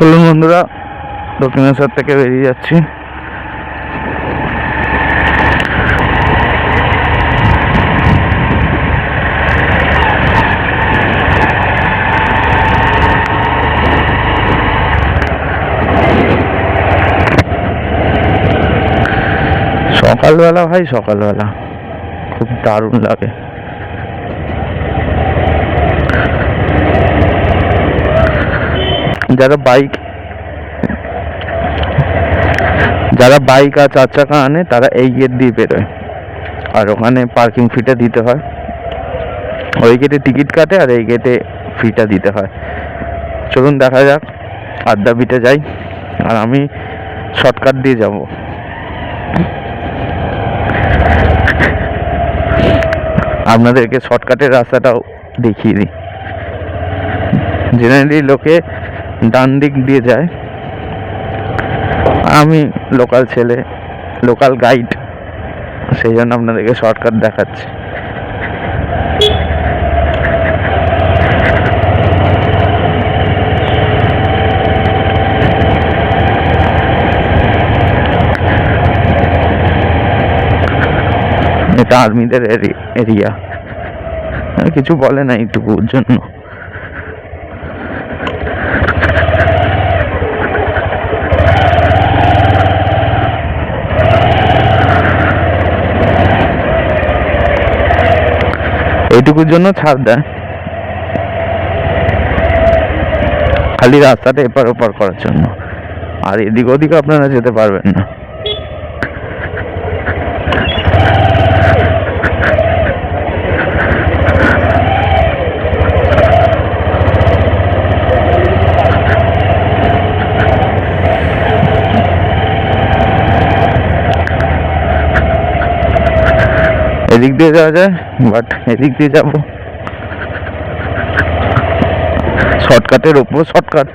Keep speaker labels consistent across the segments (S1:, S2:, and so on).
S1: চলুন বন্ধুরা দক্ষিণেশ্বর থেকে বেরিয়ে যাচ্ছি। সকালবেলা ভাই সকালবেলা। খুব দারুণ লাগে। যারা বাইক যারা বাইক আর চার চাকা আনে, তারা এই গেট দিয়ে বেরোয়। আর ওখানে পার্কিং ফিটা দিতে হয়। ওই গেটে টিকিট কাটে আর এই গেটে ফিটা দিতে হয়। চলুন দেখা যাক, আড্ডা বিটে যাই, আর আমি শর্টকাট দিয়ে যাব। আপনাদেরকে শর্টকাটের রাস্তাটাও দেখিয়ে দিই। জেনারেলি লোকে ডান দিক দিয়ে যায়। আমি লোকাল ছেলে লোকাল গাইড সেই জন্য আপনাদেরকে শর্টকাট দেখাচ্ছি। এটা আর্মিদের এরিয়া কিছু বলে না এইটুকুর জন্য। এইটুকুর জন্য ছাড় দেয় খালি রাস্তাটা এপার ওপার করার জন্য। আর এদিক ওদিকে আপনারা যেতে পারবেন না। এদিক দিয়ে যাওয়া যায় বাট এদিক দিয়ে যাব। শর্টকাটের ওপর শর্টকাট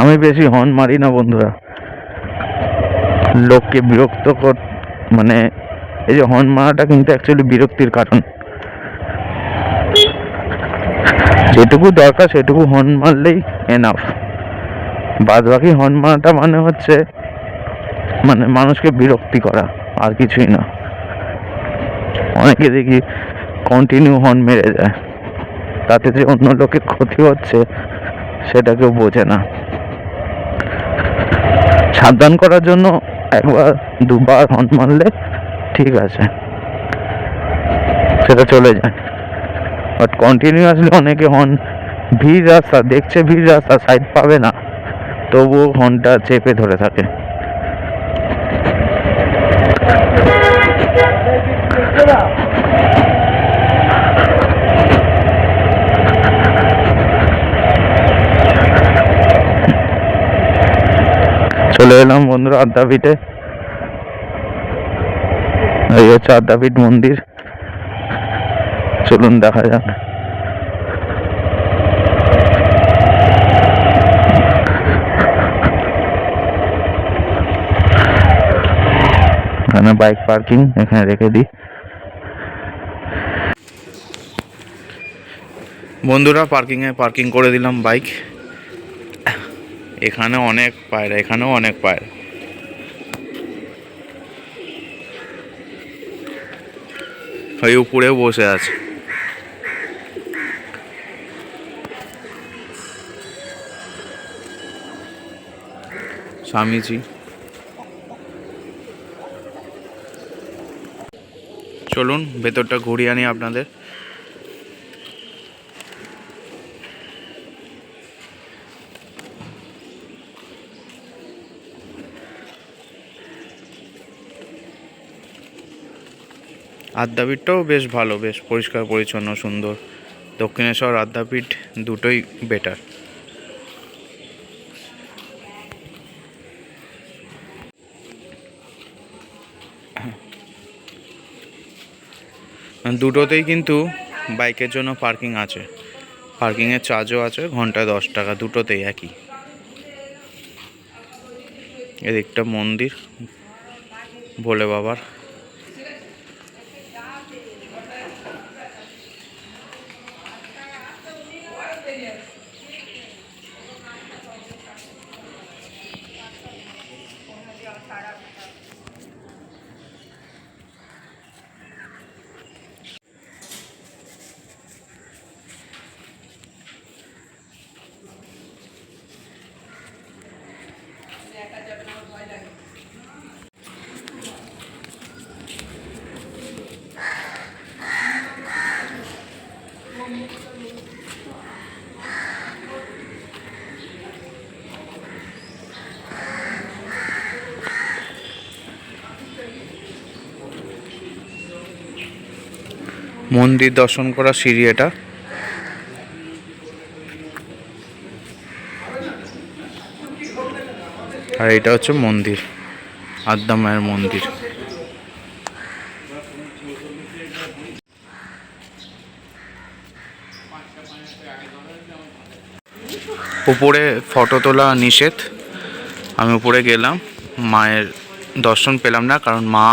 S1: আমি বেশি হর্ন মারি না, বন্ধুরা। লোককে বিরক্ত কর মানে এই যে হর্ন মারাটা কিন্তু অ্যাকচুয়ালি বিরক্তির কারণ। যেটুকু দরকার সেটুকু হর্ন মারলেই এনাফ বাদ বাকি হর্ন মারাটা মানে হচ্ছে মানে মানুষকে বিরক্তি করা, আর কিছুই না। অনেকে দেখি কন্টিনিউ হর্ন মেরে যায়। তাতে যে অন্য লোকের ক্ষতি হচ্ছে সেটা কেউ বোঝে না। সাবধান করার জন্য একবার দুবার হর্ন মারলে ঠিক আছে। সেটা চলে যায়। বাট কন্টিনিউয়াসলি অনেকে হন, ভিড় রাস্তা, দেখছে ভিড় রাস্তা সাইড পাবে না। তবুও হর্নটা চেপে ধরে থাকে। চলে এলাম বন্ধুরা আদ্যাপীঠে এই হচ্ছে আদ্যাপীঠ মন্দির। চলুন দেখা যাক। এখানে বাইক পার্কিং এখানে রেখে দিই। বন্ধুরা পার্কিংয়ে পার্কিং করে দিলাম বাইক এখানে অনেক পায়রা, এখানেও অনেক পায়রা। ওই উপরে বসে আছে। স্বামীজি। চলুন ভেতরটা ঘুরিয়ে আনি আপনাদের। আদ্যাপীঠটাও বেশ ভালো, বেশ পরিষ্কার, পরিচ্ছন্ন, সুন্দর। দক্ষিণেশ্বর আদ্যাপীঠ দুটোই বেটার দুটোতেই কিন্তু বাইকের জন্য পার্কিং আছে। পার্কিংয়ের চার্জও আছে ঘন্টায় দশ টাকা, দুটোতেই একই। এদিকটা মন্দির, ভোলে বাবার মন্দির দর্শন করা সিঁড়ি এটা। আর এটা হচ্ছে মন্দির আদ্যা মায়ের মন্দির। উপরে ফটো তোলা নিষেধ। আমি উপরে গেলাম, মায়ের দর্শন পেলাম না, কারণ মা,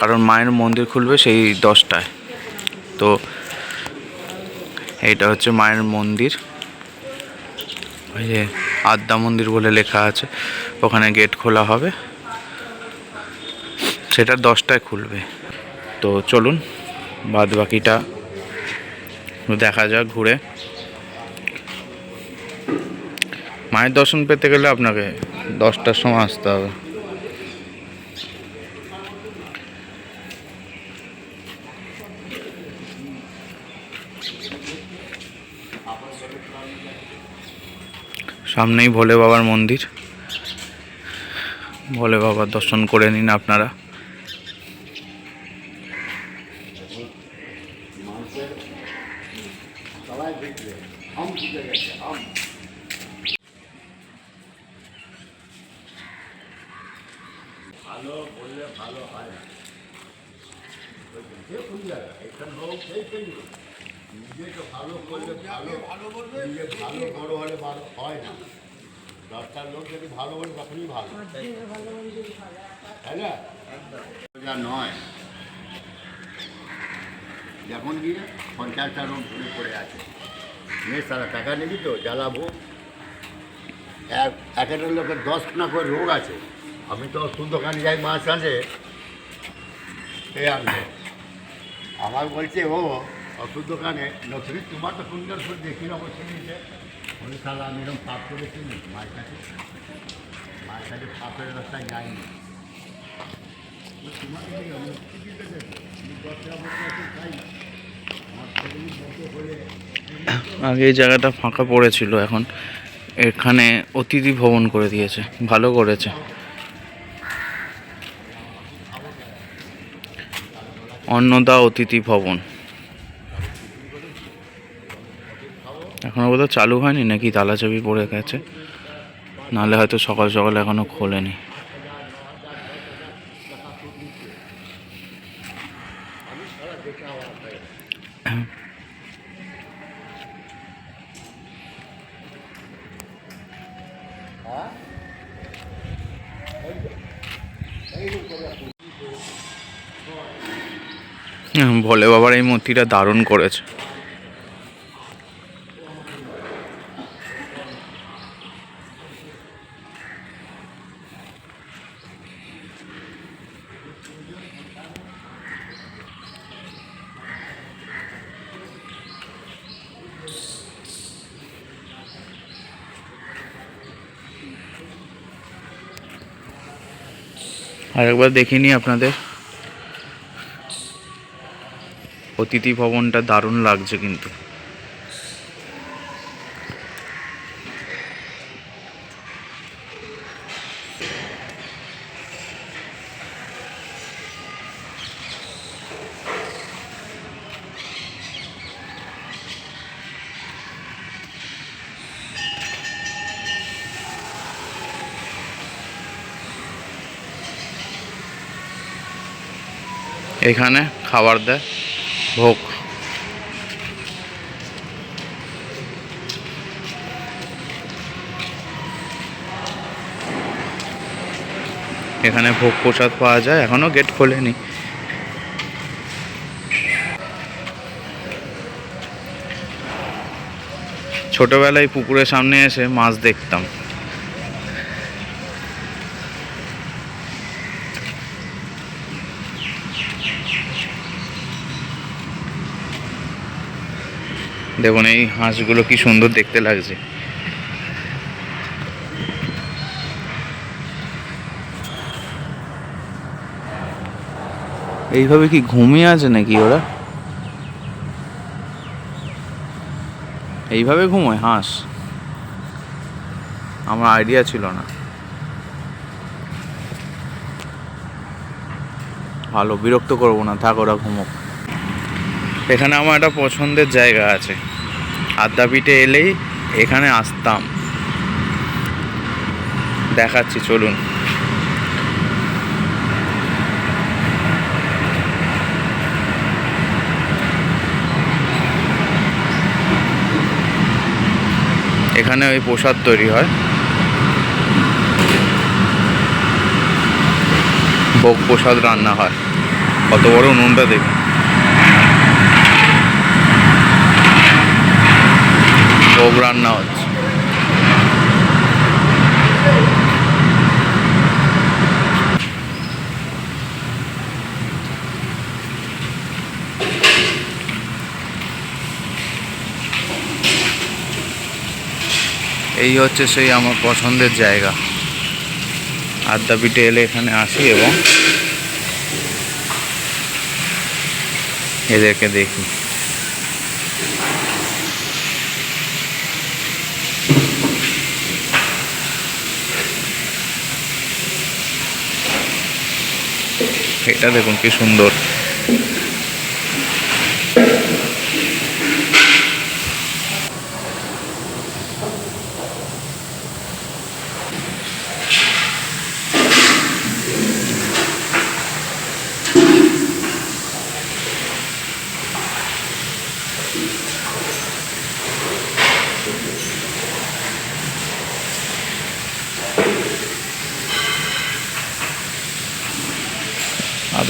S1: কারণ মায়ের মন্দির খুলবে সেই দশটায়। তো এটা হচ্ছে মায়ের মন্দির। ওই যে আদ্যা মন্দির বলে লেখা আছে, ওখানে গেট খোলা হবে। সেটা দশটায় খুলবে। তো চলুন বাদ বাকিটা দেখা যাক ঘুরে। মায়ের দর্শন পেতে গেলে আপনাকে দশটার সময় আসতে হবে। সামনেই ভোলে বাবার মন্দির। ভোলে বাবার দর্শন করে নিন আপনারা।
S2: ভালো বললে নিজেকে ভালো করলে ভালো ভালো বলবে নিজে ভালো বড় হলে ভালো হয় না দশটার লোক যদি ভালো বলে তখনই ভালো তাই না যা নয় যখন গিয়ে পঞ্চাশটা রোগ ধরে পড়ে আছে নিয়ে তারা টাকা নিবি তো জ্বালাবো এক এক একটা লোকের দশ না করে রোগ আছে আমি তো ওষুধ দোকানে যাই মাছ আছে এ আনবে আমার বলছে, ও ওষুধ দোকানে তোমার তো সুন্দর দেখি অবশ্যই বলি তাহলে আমি এরকম পাপ করেছি মায়ের কাছে। মায়ের কাছে পাপের রাস্তায় যাইনি
S1: আগে এই জায়গাটা ফাঁকা পড়েছিল, এখন এখানে অতিথি ভবন করে দিয়েছে, ভালো করেছে। অন্নদা অতিথি ভবন। বোধহয় চালু হয়নি নাকি তালা চাবি পড়ে গেছে? নাহলে হয়তো সকাল সকাল এখনও খোলেনি। হুম, ভোলে বাবার এই মূর্তিটা দারুণ করেছে। আরেকবার দেখিনি আপনাদের। অতিথি ভবনটা দারুণ লাগছে কিন্তু। এখানে খাবার দেয় ভোগ। এখানে ভোগ প্রসাদ পাওয়া যায় এখনও গেট খোলেনি। ছোটবেলায় পুকুরের সামনে এসে মাছ দেখতাম। দেখুন এই হাঁসগুলো কি সুন্দর দেখতে লাগছে। এইভাবে কি ঘুমিয়ে আছে নাকি ওরা? এইভাবে ঘুমোয় হাঁস? আমার আইডিয়া ছিল না। ভালো বিরক্ত করব না থাক ওরা ঘুমোক। এখানে আমার একটা পছন্দের জায়গা আছে। আদ্যাপীঠে এলেই এখানে আসতাম। দেখাচ্ছি, চলুন। এখানে ওই প্রসাদ তৈরি হয়। ভোগ প্রসাদ রান্না হয়। কত বড় উনুনটা দেখুন। ভোগ রান্না হচ্ছে। এই হচ্ছে সেই আমার পছন্দের জায়গা। আদ্যাপীঠে এলে এখানে আসি এবং এদেরকে দেখি। এটা দেখুন কি সুন্দর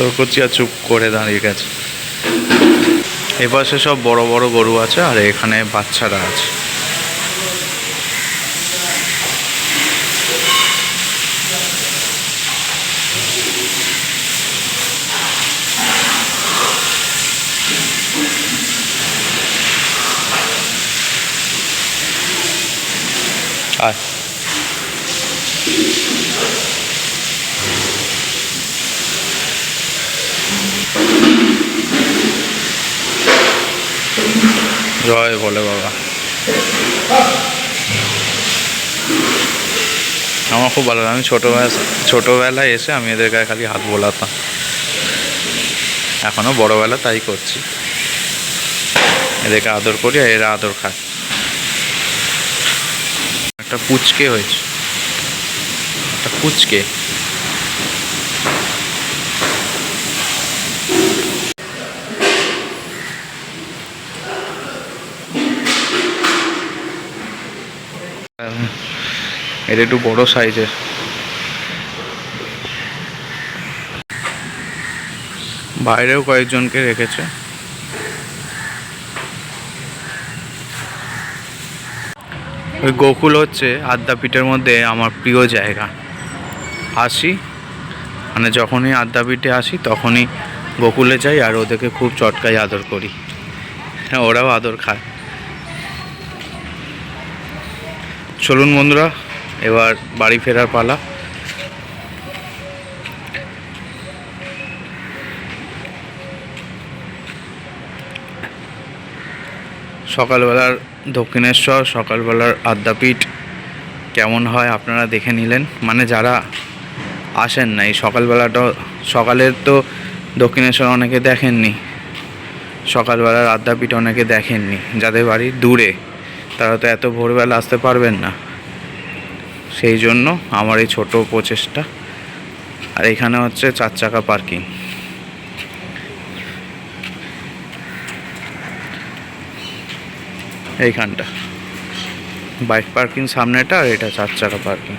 S1: আদর করছি আর চুপ করে দাঁড়িয়ে গেছে। এপাশে সব বড় বড় গরু আছে আর এখানে বাচ্চারা আছে। আয়। জয় বলে বাবা। আমার খুব ভালো আমি ছোটোবেলা, ছোটোবেলায় এসে আমি এদের গায়ে খালি হাত বোলাতাম। এখনও বড়োবেলা তাই করছি। এদেরকে আদর করি আর এরা আদর খায়। একটা পুচকে হয়েছে। একটা পুচকে। এটা একটু বড় সাইজের। বাইরেও কয়েকজনকে রেখেছে। ওই গোকুল হচ্ছে আদ্যাপীঠের মধ্যে আমার প্রিয় জায়গা। আসি মানে যখনই আদ্যাপীঠে আসি তখনই গোকুলে যাই আর ওদেরকে খুব চটকাই আদর করি। হ্যাঁ ওরাও আদর খায়। চলুন বন্ধুরা এবার বাড়ি ফেরার পালা। সকালবেলার দক্ষিণেশ্বর, সকালবেলার আদ্যাপীঠ কেমন হয় আপনারা দেখে নিলেন। মানে যারা আসেন না, এই সকালবেলাটা, সকালের তো দক্ষিণেশ্বর অনেকে দেখেননি, সকালবেলার আদ্যাপীঠ অনেকে দেখেননি। যাদের বাড়ি দূরে, তারা তো এত ভোরবেলা আসতে পারবেন না। সেই জন্য আমার এই ছোট প্রচেষ্টা। আর এখানে হচ্ছে চার চাকা পার্কিং। এইখানটা। বাইক পার্কিং সামনেটা আর এটা চার চাকা পার্কিং।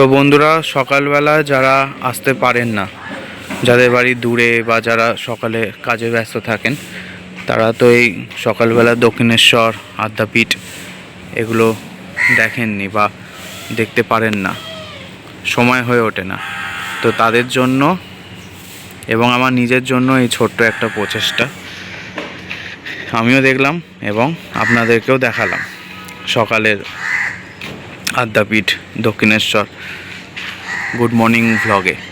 S1: তো বন্ধুরা, সকালবেলা যারা আসতে পারেন না, যাদের বাড়ি দূরে বা যারা সকালে কাজে ব্যস্ত থাকেন, তারা তো এই সকালবেলা দক্ষিণেশ্বর, আদ্যাপীঠ এগুলো দেখেননি বা দেখতে পারেন না। সময় হয়ে ওঠে না। তো তাদের জন্য এবং আমার নিজের জন্য এই ছোট্ট একটা প্রচেষ্টা আমিও দেখলাম এবং আপনাদেরকেও দেখালাম সকালের আদ্যাপীঠ দক্ষিণেশ্বর। গুড মর্নিং ভ্লগে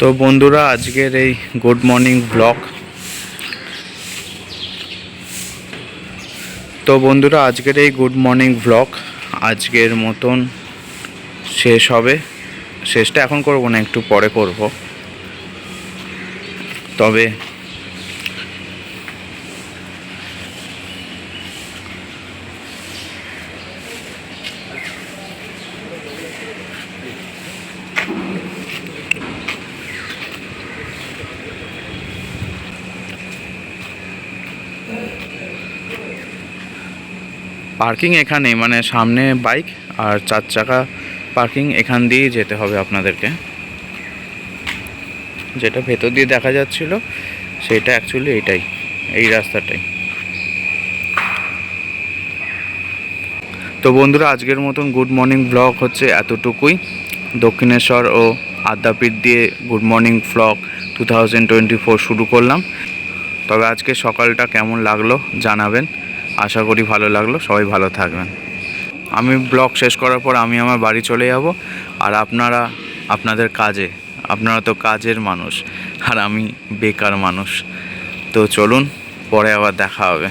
S1: তো বন্ধুরা, আজকের এই গুড মর্নিং ব্লগ। তো বন্ধুরা, আজকের এই গুড মর্নিং ব্লগ আজকের মতন শেষ হবে। শেষটা এখন করব না, একটু পরে করব। তবে পার্কিং এখানে মানে সামনে বাইক আর চার চাকা পার্কিং এখান দিয়েই যেতে হবে আপনাদেরকে। যেটা ভেতর দিয়ে দেখা যাচ্ছিল, সেটা অ্যাকচুয়ালি এইটাই এই রাস্তাটাই। তো বন্ধুরা, আজকের মতন গুড মর্নিং ব্লগ হচ্ছে এতটুকুই। দক্ষিণেশ্বর ও আদ্যাপীঠ দিয়ে good morning blog two thousand twenty four শুরু করলাম। তবে আজকে সকালটা কেমন লাগল জানাবেন। আশা করি ভালো লাগল, সবাই ভালো থাকবেন। আমি ব্লগ শেষ করার পর আমি আমার বাড়ি চলে যাব, আর আপনারা, আপনাদের কাজে, আপনারা তো কাজের মানুষ, আর আমি বেকার মানুষ। তো চলুন, পরে আবার দেখা হবে।